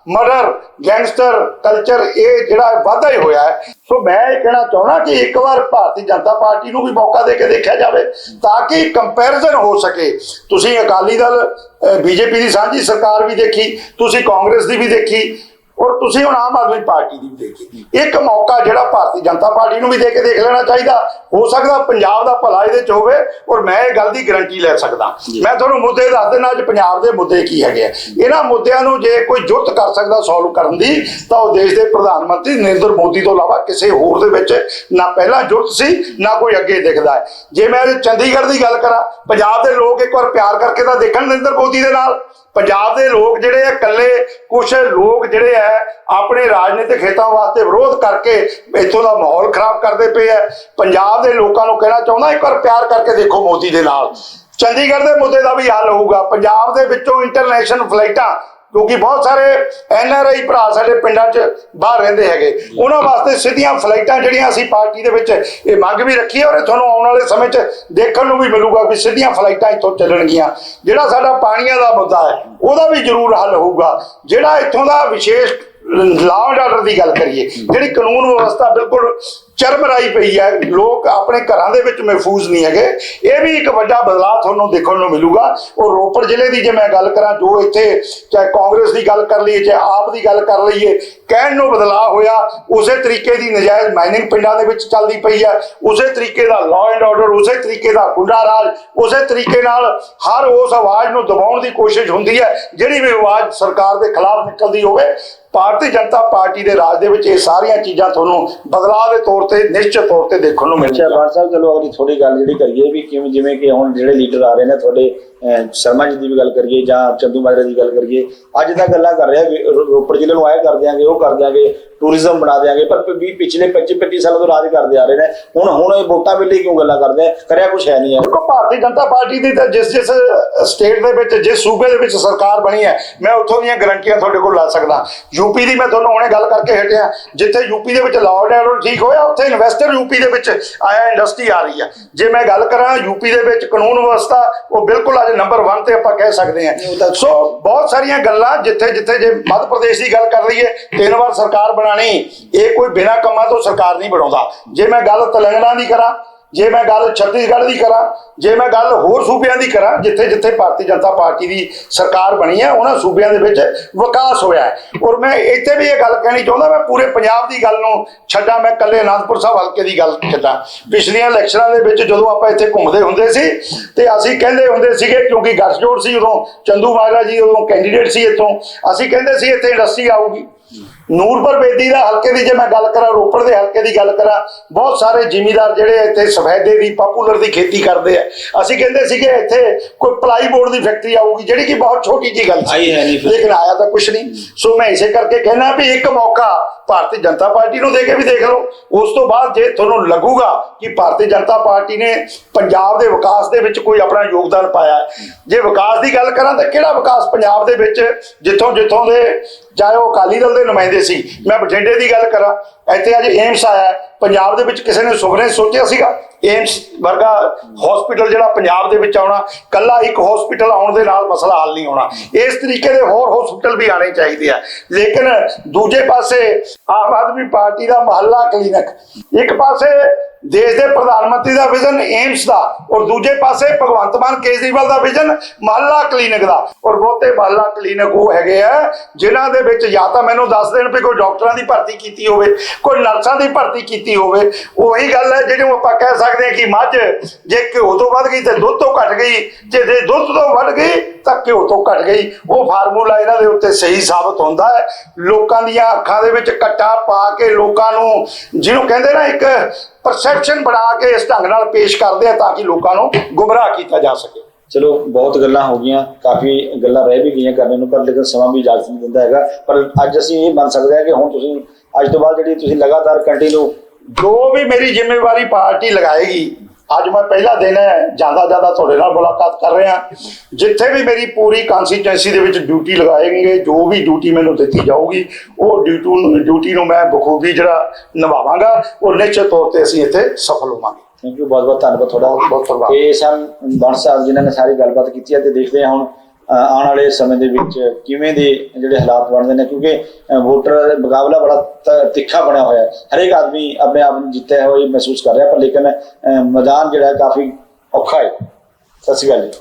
ਮਰਡਰ, ਗੈਂਗਸਟਰ, ਕਲਚਰ, ਇਹ ਜਿਹੜਾ ਵਾਧਾ ਹੀ ਹੋਇਆ ਹੈ। ਸੋ ਮੈਂ ਇਹ ਕਹਿਣਾ ਚਾਹੁੰਦਾ ਕਿ ਇੱਕ ਵਾਰ ਭਾਰਤੀ ਜਨਤਾ ਪਾਰਟੀ ਨੂੰ ਵੀ ਮੌਕਾ ਦੇ ਕੇ ਦੇਖਿਆ ਜਾਵੇ ਤਾਂ ਕਿ ਕੰਪੈਰੀਜ਼ਨ ਹੋ ਸਕੇ। ਤੁਸੀਂ ਅਕਾਲੀ ਦਲ ਬੀਜੇਪੀ ਦੀ ਸਾਂਝੀ ਸਰਕਾਰ ਵੀ ਦੇਖੀ, ਤੁਸੀਂ ਕਾਂਗਰਸ ਦੀ ਵੀ ਦੇਖੀ ਔਰ ਤੁਸੀਂ ਹੁਣ ਆਮ ਆਦਮੀ ਪਾਰਟੀ ਦੀ ਵੀ ਦੇਖੀ। ਇੱਕ ਮੌਕਾ ਜਿਹੜਾ ਭਾਰਤੀ ਜਨਤਾ ਪਾਰਟੀ ਨੂੰ ਵੀ ਦੇ ਕੇ ਦੇਖ ਲੈਣਾ ਚਾਹੀਦਾ। ਹੋ ਸਕਦਾ ਪੰਜਾਬ ਦਾ ਭਲਾ ਇਹਦੇ ਚ ਹੋਵੇ ਔਰ ਮੈਂ ਇਹ ਗੱਲ ਦੀ ਗਾਰੰਟੀ ਲੈ ਸਕਦਾ। ਮੈਂ ਤੁਹਾਨੂੰ ਮੁੱਦੇ ਦੱਸ ਦਿੰਦਾ ਅੱਜ ਪੰਜਾਬ ਦੇ ਮੁੱਦੇ ਕੀ ਹੈਗੇ ਆ। ਇਹਨਾਂ ਮੁੱਦਿਆਂ ਨੂੰ ਜੇ ਕੋਈ ਜੁਰਤ ਕਰ ਸਕਦਾ ਸੋਲਵ ਕਰਨ ਦੀ ਤਾਂ ਉਹ ਦੇਸ਼ ਦੇ ਪ੍ਰਧਾਨ ਮੰਤਰੀ ਨਰਿੰਦਰ ਮੋਦੀ ਤੋਂ ਇਲਾਵਾ ਕਿਸੇ ਹੋਰ ਦੇ ਵਿੱਚ ਨਾ ਪਹਿਲਾਂ ਜੁਰਤ ਸੀ ਨਾ ਕੋਈ ਅੱਗੇ ਦਿਖਦਾ ਹੈ। ਜੇ ਮੈਂ ਚੰਡੀਗੜ੍ਹ ਦੀ ਗੱਲ ਕਰਾਂ ਪੰਜਾਬ ਦੇ ਲੋਕ ਇੱਕ ਵਾਰ ਪਿਆਰ ਕਰਕੇ ਤਾਂ ਦੇਖਣ ਨਰਿੰਦਰ ਮੋਦੀ ਦੇ ਨਾਲ। ਪੰਜਾਬ ਦੇ ਲੋਕ ਜਿਹੜੇ ਆ, ਇਕੱਲੇ ਕੁਝ ਲੋਕ ਜਿਹੜੇ ਆ, ਆਪਣੇ ਰਾਜਨੀਤਿਕ ਹਿੱਤਾਂ ਵਾਸਤੇ ਵਿਰੋਧ ਕਰਕੇ ਇੱਥੋਂ ਦਾ ਮਾਹੌਲ ਖਰਾਬ ਕਰਦੇ ਪਏ ਆ। ਪੰਜਾਬ ਦੇ ਲੋਕਾਂ ਨੂੰ ਕਹਿਣਾ ਚਾਹੁੰਦਾ, ਇੱਕ ਵਾਰ ਪਿਆਰ ਕਰਕੇ ਦੇਖੋ ਮੋਦੀ ਦੇ ਨਾਲ। ਚੰਡੀਗੜ੍ਹ ਦੇ ਮੁੱਦੇ ਦਾ ਵੀ ਹੱਲ ਹੋਊਗਾ। ਪੰਜਾਬ ਦੇ ਵਿੱਚੋਂ ਇੰਟਰਨੈਸ਼ਨਲ ਫਲਾਈਟਾਂ ਕਿਉਂਕਿ ਬਹੁਤ ਸਾਰੇ ਐਨ ਆਰ ਆਈ ਭਰਾ ਸਾਡੇ ਪਿੰਡਾਂ 'ਚ ਬਾਹਰ ਰਹਿੰਦੇ ਹੈਗੇ। ਉਹਨਾਂ ਵਾਸਤੇ ਸਿੱਧੀਆਂ ਫਲਾਈਟਾਂ ਜਿਹੜੀਆਂ ਅਸੀਂ ਪਾਰਟੀ ਦੇ ਵਿੱਚ ਇਹ ਮੰਗ ਵੀ ਰੱਖੀ ਹੈ ਔਰ ਇਹ ਤੁਹਾਨੂੰ ਆਉਣ ਵਾਲੇ ਸਮੇਂ 'ਚ ਦੇਖਣ ਨੂੰ ਵੀ ਮਿਲੂਗਾ ਵੀ ਸਿੱਧੀਆਂ ਫਲਾਈਟਾਂ ਇੱਥੋਂ ਚੱਲਣਗੀਆਂ। ਜਿਹੜਾ ਸਾਡਾ ਪਾਣੀਆਂ ਦਾ ਮੁੱਦਾ ਹੈ, ਉਹਦਾ ਵੀ ਜ਼ਰੂਰ ਹੱਲ ਹੋਊਗਾ। ਜਿਹੜਾ ਇੱਥੋਂ ਦਾ ਵਿਸ਼ੇਸ਼ ਲਾਅ ਐਂਡ ਆਰਡਰ ਦੀ ਗੱਲ ਕਰੀਏ, ਜਿਹੜੀ ਕਾਨੂੰਨ ਵਿਵਸਥਾ ਬਿਲਕੁਲ ਚਰਮਰਾਈ ਪਈ ਹੈ। ਲੋਕ ਆਪਣੇ ਘਰਾਂ ਦੇ ਵਿੱਚ ਮਹਿਫੂਜ਼ ਨਹੀਂ ਹੈਗੇ। ਇਹ ਵੀ ਇੱਕ ਵੱਡਾ ਬਦਲਾਅ ਤੁਹਾਨੂੰ ਦੇਖਣ ਨੂੰ ਮਿਲੂਗਾ। ਉਹ ਰੋਪੜ ਜ਼ਿਲ੍ਹੇ ਦੀ ਜੇ ਮੈਂ ਗੱਲ ਕਰਾਂ, ਜੋ ਇੱਥੇ ਚਾਹੇ ਕਾਂਗਰਸ ਦੀ ਗੱਲ ਕਰ ਲਈਏ, ਚਾਹੇ ਆਪ ਦੀ ਗੱਲ ਕਰ ਲਈਏ, ਕਹਿਣ ਨੂੰ ਬਦਲਾਅ ਹੋਇਆ, ਉਸੇ ਤਰੀਕੇ ਦੀ ਨਜਾਇਜ਼ ਮਾਈਨਿੰਗ ਪਿੰਡਾਂ ਦੇ ਵਿੱਚ ਚੱਲਦੀ ਪਈ ਹੈ। ਉਸੇ ਤਰੀਕੇ ਦਾ ਲਾਅ ਐਂਡ ਆਰਡਰ ਉਸੇ ਤਰੀਕੇ ਦਾ ਗੁੰਡਾ ਰਾਜ ਉਸੇ ਤਰੀਕੇ ਨਾਲ ਹਰ ਉਸ ਆਵਾਜ਼ ਨੂੰ ਦਬਾਉਣ ਦੀ ਕੋਸ਼ਿਸ਼ ਹੁੰਦੀ ਹੈ, ਜਿਹੜੀ ਵੀ ਆਵਾਜ਼ ਸਰਕਾਰ ਦੇ ਖਿਲਾਫ ਨਿਕਲਦੀ ਹੋਵੇ। ਭਾਰਤੀ ਜਨਤਾ ਪਾਰਟੀ ਦੇ ਰਾਜ ਦੇ ਵਿੱਚ ਇਹ ਸਾਰੀਆਂ ਚੀਜ਼ਾਂ ਤੁਹਾਨੂੰ ਬਦਲਾਅ ਦੇ ਤੌਰ ਤੇ ਨਿਸ਼ਚਿਤ ਤੌਰ ਤੇ ਦੇਖਣ ਨੂੰ ਅੱਛਾ ਮਿਲਣਗੀਆਂ ਬਾਣ ਸਾਹਿਬ ਚਲੋ ਅਗਲੀ ਥੋੜੀ ਗੱਲ ਜਿਹੜੀ ਕਰੀਏ ਵੀ ਕਿਵੇਂ ਜਿਵੇਂ ਕਿ ਹੁਣ ਜਿਹੜੇ ਲੀਡਰ ਆ ਰਹੇ ਨੇ ਤੁਹਾਡੇ ਸ਼ਰਮਾ ਜੀ ਦੀ ਵੀ ਗੱਲ ਕਰੀਏ ਜਾਂ ਚੰਦੂ ਮਾਜਰਾ ਦੀ ਗੱਲ ਕਰੀਏ, ਅੱਜ ਤਾਂ ਗੱਲਾਂ ਕਰ ਰਿਹਾ ਵੀ ਰੋਪੜ ਜ਼ਿਲ੍ਹੇ ਨੂੰ ਆਏ ਕਰ ਦਿਆਂਗੇ, ਉਹ ਕਰ ਦਿਆਂਗੇ ਟੂਰਿਜ਼ਮ ਬਣਾ ਦਿਆਂਗੇ, ਪਰ ਵੀ ਪਿਛਲੇ 25 25 ਸਾਲਾਂ ਤੋਂ ਰਾਜ ਕਰਦੇ ਆ ਰਹੇ ਨੇ, ਹੁਣ ਹੁਣ ਇਹ ਵੋਟਾਂ ਵੇਲੇ ਕਿਉਂ ਗੱਲਾਂ ਕਰਦੇ ਆ? ਕਰਿਆ ਕੁਛ ਹੈ ਨਹੀਂ ਹੈ ਦੇਖੋ, ਭਾਰਤੀ ਜਨਤਾ ਪਾਰਟੀ ਦੀ ਤਾਂ ਜਿਸ ਜਿਸ ਸਟੇਟ ਦੇ ਵਿੱਚ, ਜਿਸ ਸੂਬੇ ਦੇ ਵਿੱਚ ਸਰਕਾਰ ਬਣੀ ਹੈ, ਮੈਂ ਉੱਥੋਂ ਦੀਆਂ ਗਰੰਟੀਆਂ ਤੁਹਾਡੇ ਕੋਲ ਲਾ ਸਕਦਾ। ਯੂਪੀ ਦੀ ਮੈਂ ਤੁਹਾਨੂੰ ਹੁਣੇ ਗੱਲ ਕਰਕੇ ਹਟਿਆ, ਜਿੱਥੇ ਯੂਪੀ ਦੇ ਵਿੱਚ ਲਾਅ ਐਂਡ ਠੀਕ ਹੋਇਆ, ਉੱਥੇ ਇਨਵੈਸਟਰ ਯੂਪੀ ਦੇ ਵਿੱਚ ਆਇਆ ਇੰਡਸਟਰੀ ਆ ਰਹੀ ਹੈ। ਜੇ ਮੈਂ ਗੱਲ ਕਰਾਂ ਯੂਪੀ ਦੇ ਵਿੱਚ ਕਾਨੂੰਨ ਵਿਵਸਥਾ, ਉਹ ਬਿਲਕੁਲ ਅੱਜ ਨੰਬਰ 1 ਤੇ ਆਪਾਂ ਕਹਿ ਸਕਦੇ ਹਾਂ। ਸੋ ਬਹੁਤ ਸਾਰੀਆਂ ਗੱਲਾਂ ਜਿੱਥੇ ਜਿੱਥੇ ਜੇ ਮੱਧ ਪ੍ਰਦੇਸ਼ ਦੀ ਗੱਲ ਕਰ ਲਈਏ ਤਿੰਨ ਵਾਰ ਸਰਕਾਰ ਬਣਾਣੀ ਇਹ ਕੋਈ ਬਿਨਾਂ ਕੰਮਾਂ ਤੋਂ ਸਰਕਾਰ ਨਹੀਂ ਬਣਾਉਂਦਾ। ਜੇ ਮੈਂ ਗੱਲ ਤੇਲੰਗਾਨਾ ਦੀ ਕਰਾਂ ਜੇ ਮੈਂ ਗੱਲ ਛੱਤੀਸਗੜ੍ਹ ਦੀ ਕਰਾਂ, ਜੇ ਮੈਂ ਗੱਲ ਹੋਰ ਸੂਬਿਆਂ ਦੀ ਕਰਾਂ, ਜਿੱਥੇ ਜਿੱਥੇ ਭਾਰਤੀ ਜਨਤਾ ਪਾਰਟੀ ਦੀ ਸਰਕਾਰ ਬਣੀ ਹੈ, ਉਹਨਾਂ ਸੂਬਿਆਂ ਦੇ ਵਿੱਚ ਵਿਕਾਸ ਹੋਇਆ ਹੈ। ਔਰ ਮੈਂ ਇੱਥੇ ਵੀ ਇਹ ਗੱਲ ਕਹਿਣੀ ਚਾਹੁੰਦਾ, ਮੈਂ ਪੂਰੇ ਪੰਜਾਬ ਦੀ ਗੱਲ ਨੂੰ ਛੱਡਾਂ, ਮੈਂ ਕੱਲੇ ਅਨੰਦਪੁਰ ਸਾਹਿਬ ਹਲਕੇ ਦੀ ਗੱਲ ਛੱਡਾਂ। ਪਿਛਲੀਆਂ ਇਲੈਕਸ਼ਨਾਂ ਦੇ ਵਿੱਚ ਜਦੋਂ ਆਪਾਂ ਇੱਥੇ ਘੁੰਮਦੇ ਹੁੰਦੇ ਸੀ, ਤੇ ਅਸੀਂ ਕਹਿੰਦੇ ਹੁੰਦੇ ਸੀਗੇ, ਕਿਉਂਕਿ ਗੱਠਜੋੜ ਸੀ ਉਦੋਂ, ਚੰਦੂ ਮਹਾਰਾਜ ਜੀ ਉਦੋਂ ਕੈਂਡੀਡੇਟ ਸੀ ਇੱਥੋਂ, ਅਸੀਂ ਕਹਿੰਦੇ ਸੀ ਇੱਥੇ ਇੰਡਸਟਰੀ ਆਊਗੀ। ਨੂਰਪੁਰ ਬੇਦੀ ਦਾ ਹਲਕੇ ਦੀ ਜੇ ਮੈਂ ਗੱਲ ਕਰਾਂ ਰੋਪੜ ਦੇ ਹਲਕੇ ਦੀ ਗੱਲ ਕਰਾਂ ਬਹੁਤ ਸਾਰੇ ਜ਼ਿਮੀਦਾਰ ਜਿਹੜੇ ਇੱਥੇ ਸਫੈਦੇ ਦੀ ਪਪੂਲਰ ਦੀ ਖੇਤੀ ਕਰਦੇ ਆ ਅਸੀਂ ਕਹਿੰਦੇ ਸੀਗੇ ਇੱਥੇ ਕੋਈ ਪਲਾਈ ਬੋਰਡ ਦੀ ਫੈਕਟਰੀ ਆਊਗੀ ਜਿਹੜੀ ਕਿ ਬਹੁਤ ਛੋਟੀ ਜੀ ਗੱਲ ਸੀ। ਲੇਕਿਨ ਆਇਆ ਤਾਂ ਕੁਝ ਨਹੀਂ ਸੋ ਮੈਂ ਇਸੇ ਕਰਕੇ ਕਹਿਣਾ ਵੀ ਇੱਕ ਮੌਕਾ ਭਾਰਤੀ ਜਨਤਾ ਪਾਰਟੀ ਨੂੰ ਦੇ ਕੇ ਵੀ ਦੇਖ ਲਓ ਉਸ ਤੋਂ ਬਾਅਦ ਜੇ ਤੁਹਾਨੂੰ ਲੱਗੂਗਾ ਕਿ ਭਾਰਤੀ ਜਨਤਾ ਪਾਰਟੀ ਨੇ ਪੰਜਾਬ ਦੇ ਵਿਕਾਸ ਦੇ ਵਿੱਚ ਕੋਈ ਆਪਣਾ ਯੋਗਦਾਨ ਪਾਇਆ। ਜੇ ਵਿਕਾਸ ਦੀ ਗੱਲ ਕਰਾਂ ਤਾਂ ਕਿਹੜਾ ਵਿਕਾਸ ਪੰਜਾਬ ਦੇ ਵਿੱਚ ਜਿੱਥੋਂ ਜਿੱਥੋਂ ਦੇ ਚਾਹੇ ਉਹ ਅਕਾਲੀ ਦਲ ਦੇ ਨੁਮਾਇੰਦੇ ਸੀ। ਮੈਂ ਬਠਿੰਡੇ ਦੀ ਗੱਲ ਕਰਾਂ, ਇੱਥੇ ਅੱਜ ਏਮਸ ਆਇਆ ਪੰਜਾਬ ਦੇ ਵਿੱਚ ਕਿਸੇ ਨੇ ਸੁਪਨੇ ਸੋਚਿਆ ਸੀਗਾ? ਏਮਸ ਵਰਗਾ ਹਸਪੀਟਲ ਜਿਹੜਾ ਪੰਜਾਬ ਦੇ ਵਿੱਚ ਆਉਣਾ, ਕੱਲਾ ਇੱਕ ਹਸਪੀਟਲ ਆਉਣ ਦੇ ਨਾਲ ਮਸਲਾ ਹੱਲ ਨਹੀਂ ਹੋਣਾ। ਇਸ ਤਰੀਕੇ ਦੇ ਹੋਰ ਹਸਪੀਟਲ ਵੀ ਆਣੇ ਚਾਹੀਦੇ ਆ। ਲੇਕਿਨ ਦੂਜੇ ਪਾਸੇ ਆਮ ਆਦਮੀ ਪਾਰਟੀ ਦਾ ਮਹੱਲਾ ਕਲੀਨਿਕ ਇੱਕ ਪਾਸੇ ਦੇਸ਼ ਦੇ ਪ੍ਰਧਾਨ ਮੰਤਰੀ ਦਾ ਵਿਜ਼ਨ ਏਮਸ ਦਾ ਔਰ ਦੂਜੇ ਪਾਸੇ ਭਗਵੰਤ ਮਾਨ ਕੇਜਰੀਵਾਲ ਦਾ ਵਿਜ਼ਨ ਮਹੱਲਾ ਕਲੀਨਿਕ ਦਾ। ਔਰ ਬਹੁਤੇ ਮਹੱਲਾ ਕਲੀਨਿਕ ਉਹ ਹੈਗੇ ਆ ਜਿਨ੍ਹਾਂ ਦੇ ਵਿੱਚ ਜਾਂ ਤਾਂ ਮੈਨੂੰ ਦੱਸ ਦੇਣ ਵੀ ਕੋਈ ਡਾਕਟਰਾਂ ਦੀ ਭਰਤੀ ਕੀਤੀ ਹੋਵੇ, ਕੋਈ ਨਰਸਾਂ ਦੀ ਭਰਤੀ ਕੀਤੀ ਹੋਵੇ। ਉਹੀ ਗੱਲ ਹੈ ਜਿਹਨੂੰ ਆਪਾਂ ਕਹਿ ਸਕਦੇ ਹਾਂ ਕਿ ਮੱਝ ਜੇ ਘਿਓ ਤੋਂ ਵੱਧ ਗਈ ਤੇ ਦੁੱਧ ਤੋਂ ਘਟ ਗਈ, ਜੇ ਦੇ ਦੁੱਧ ਤੋਂ ਵੱਧ ਗਈ ਤਾਂ ਘਿਓ ਤੋਂ ਘਟ ਗਈ। ਉਹ ਫਾਰਮੂਲਾ ਇਹਨਾਂ ਦੇ ਉੱਤੇ ਸਹੀ ਸਾਬਤ ਹੁੰਦਾ ਹੈ। ਲੋਕਾਂ ਦੀਆਂ ਅੱਖਾਂ ਦੇ ਵਿੱਚ ਕੱਟਾ ਪਾ ਕੇ ਲੋਕਾਂ ਨੂੰ ਜਿਹਨੂੰ ਕਹਿੰਦੇ ਨਾ ਇੱਕ ਪਰਸੈਪਸ਼ਨ ਬਣਾ ਕੇ ਇਸ ਢੰਗ ਨਾਲ ਪੇਸ਼ ਕਰਦੇ ਆ ਤਾਂ ਕਿ ਲੋਕਾਂ ਨੂੰ ਗੁੰਮਰਾਹ ਕੀਤਾ ਜਾ ਸਕੇ। ਚਲੋ ਬਹੁਤ ਗੱਲਾਂ ਹੋ ਗਈਆਂ। ਕਾਫੀ ਗੱਲਾਂ ਰਹਿ ਵੀ ਗਈਆਂ ਕਰਨ ਨੂੰ ਪਰ ਲੇਕਿਨ ਸਮਾਂ ਵੀ ਇਜਾਜ਼ਤ ਨਹੀਂ ਦਿੰਦਾ ਹੈਗਾ। ਪਰ ਅੱਜ ਅਸੀਂ ਇਹ ਮੰਨ ਸਕਦੇ ਹਾਂ ਕਿ ਹੁਣ ਤੁਸੀਂ ਅੱਜ ਤੋਂ ਬਾਅਦ ਜਿਹੜੀ ਤੁਸੀਂ ਲਗਾਤਾਰ ਕੰਟੀਨਿਊ ਜੋ ਵੀ ਮੇਰੀ ਜ਼ਿੰਮੇਵਾਰੀ ਪਾਰਟੀ ਲਗਾਏਗੀ ਅੱਜ ਮੈਂ ਪਹਿਲਾ ਦਿਨ ਹੈ ਜ਼ਿਆਦਾ ਜ਼ਿਆਦਾ ਤੁਹਾਡੇ ਨਾਲ ਮੁਲਾਕਾਤ ਕਰ ਰਿਹਾ। ਜਿੱਥੇ ਵੀ ਮੇਰੀ ਪੂਰੀ ਕਨਸਟੀਟੂਐਂਸੀ ਦੇ ਵਿੱਚ ਡਿਊਟੀ ਲਗਾਏਗੇ ਜੋ ਵੀ ਡਿਊਟੀ ਮੈਨੂੰ ਦਿੱਤੀ ਜਾਊਗੀ ਉਹ ਡਿਊਟੀ ਡਿਊਟੀ ਨੂੰ ਮੈਂ ਬਖੂਬੀ ਜਿਹੜਾ ਨਿਭਾਵਾਂਗਾ। ਉਹ ਨਿਸ਼ਚਿਤ ਤੌਰ ਤੇ ਅਸੀਂ ਇੱਥੇ ਸਫਲ ਹੋਵਾਂਗੇ। ਥੈਂਕ ਯੂ ਬਹੁਤ ਬਹੁਤ ਧੰਨਵਾਦ ਤੁਹਾਡਾ। ਬਹੁਤ ਬਹੁਤ ਧੰਨਵਾਦ। ਇਹ ਸਨ ਬਣ ਸਾਹਿਬ ਜਿਨ੍ਹਾਂ ਨੇ ਸਾਰੀ ਗੱਲਬਾਤ ਕੀਤੀ ਹੈ ਤੇ ਦੇਖਦੇ ਹਾਂ ਹੁਣ ਆਉਣ ਵਾਲੇ ਸਮੇਂ ਦੇ ਵਿੱਚ ਕਿਵੇਂ ਦੇ ਜਿਹੜੇ ਹਾਲਾਤ ਬਣਦੇ ਨੇ, ਕਿਉਂਕਿ ਵੋਟਰ ਮੁਕਾਬਲਾ ਬੜਾ ਤ- ਤਿੱਖਾ ਬਣਿਆ ਹੋਇਆ ਹੈ। ਹਰੇਕ ਆਦਮੀ ਆਪਣੇ ਆਪ ਨੂੰ ਜਿੱਤਿਆ ਹੋਇਆ ਮਹਿਸੂਸ ਕਰ ਰਿਹਾ, ਪਰ ਲੇਕਿਨ ਮੈਦਾਨ ਜਿਹੜਾ ਹੈ ਕਾਫੀ ਔਖਾ ਹੈ। ਸਤਿ ਸ਼੍ਰੀ ਅਕਾਲ ਜੀ।